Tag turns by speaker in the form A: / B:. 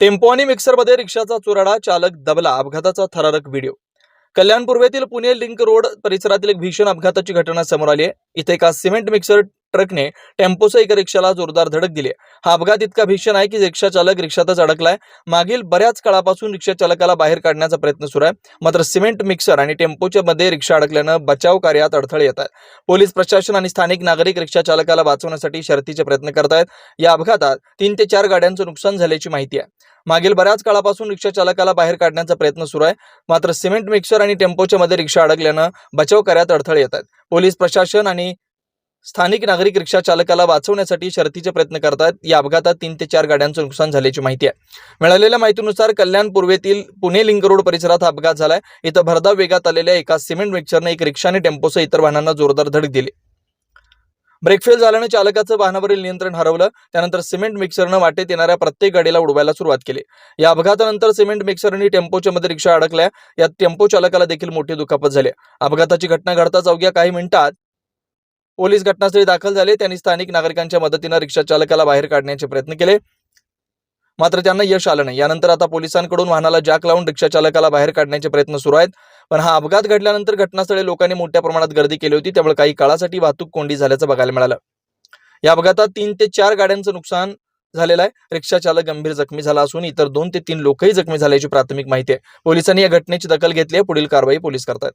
A: Tempo आणि मिक्सरमध्ये रिक्षाचा चुराडा चालक दबला अपघाताचा थरारक व्हिडिओ. कल्याण पूर्वेतील पुणे लिंक रोड परिसरातील एक भीषण अपघाताची घटना समोर आली आहे. इथे एका सिमेंट मिक्सर ट्रकने टेम्पोसह एका रिक्षाला जोरदार धडक दिली आहे. हा अपघात इतका भीषण आहे की रिक्षा चालक रिक्षातच अडकलाय. मागील बऱ्याच काळापासून रिक्षा चालकाला बाहेर काढण्याचा प्रयत्न सुरू आहे. मात्र सिमेंट मिक्सर आणि टेम्पोच्या मध्ये रिक्षा अडकल्यानं बचाव कार्यात अडथळे येत आहेत. पोलीस प्रशासन आणि स्थानिक नागरिक रिक्षा चालकाला वाचवण्यासाठी शर्तीचे प्रयत्न करत आहेत या अपघातात तीन ते चार गाड्यांचं नुकसान झाल्याची माहिती आहे. मागील बऱ्याच काळापासून रिक्षा चालकाला बाहेर काढण्याचा प्रयत्न सुरू आहे. मात्र सिमेंट मिक्सर आणि टेम्पोच्या मध्ये रिक्षा अडकल्यानं बचाव कार्यात अडथळे येतात पोलीस प्रशासन आणि स्थानिक नागरिक रिक्षा चालकाला वाचवण्यासाठी शर्तीचे प्रयत्न करतात या अपघातात तीन ते चार गाड्यांचं नुकसान झाल्याची माहिती आहे. मिळालेल्या माहितीनुसार कल्याण पूर्वेतील पुणे लिंक रोड परिसरात हा अपघात झालाय. इथं भरधाव वेगात आलेल्या एका सिमेंट मिक्सरने एक रिक्षा आणि टेम्पोसह इतर वाहनांना जोरदार धडक दिली. ब्रेकफेल झाल्यानं चालकाचं वाहनावरील नियंत्रण हरवलं. त्यानंतर सिमेंट मिक्सरनं वाटेत येणाऱ्या प्रत्येक गाडीला उडवायला सुरुवात केली. या अपघातानंतर सिमेंट मिक्सर आणि टेम्पोच्या मध्ये रिक्षा अडकल्या. यात टेम्पो चालकाला देखील मोठी दुखापत झाली. अपघाताची घटना घडताच अवघ्या काही मिनिटात पोलीस घटनास्थळी दाखल झाले. त्यांनी स्थानिक नागरिकांच्या मदतीनं रिक्षा चालकाला बाहेर काढण्याचे प्रयत्न केले. मात्र त्यांना यश आलं नाही. यानंतर आता पोलिसांकडून वाहनाला जॅक लावून रिक्षा चालकाला बाहेर काढण्याचे प्रयत्न सुरू आहेत. पण हा अपघात घडल्यानंतर घटनास्थळी लोकांनी मोठ्या प्रमाणात गर्दी केली होती. त्यामुळे काही काळासाठी वाहतूक कोंडी झाल्याचं बघायला मिळालं. या अपघातात तीन ते चार गाड्यांचं नुकसान झालेलं आहे. रिक्षा चालक गंभीर जखमी झाला असून इतर दोन ते तीन लोकही जखमी झाल्याची प्राथमिक माहिती आहे. पोलिसांनी या घटनेची दखल घेतली आहे. पुढील कारवाई पोलीस करतात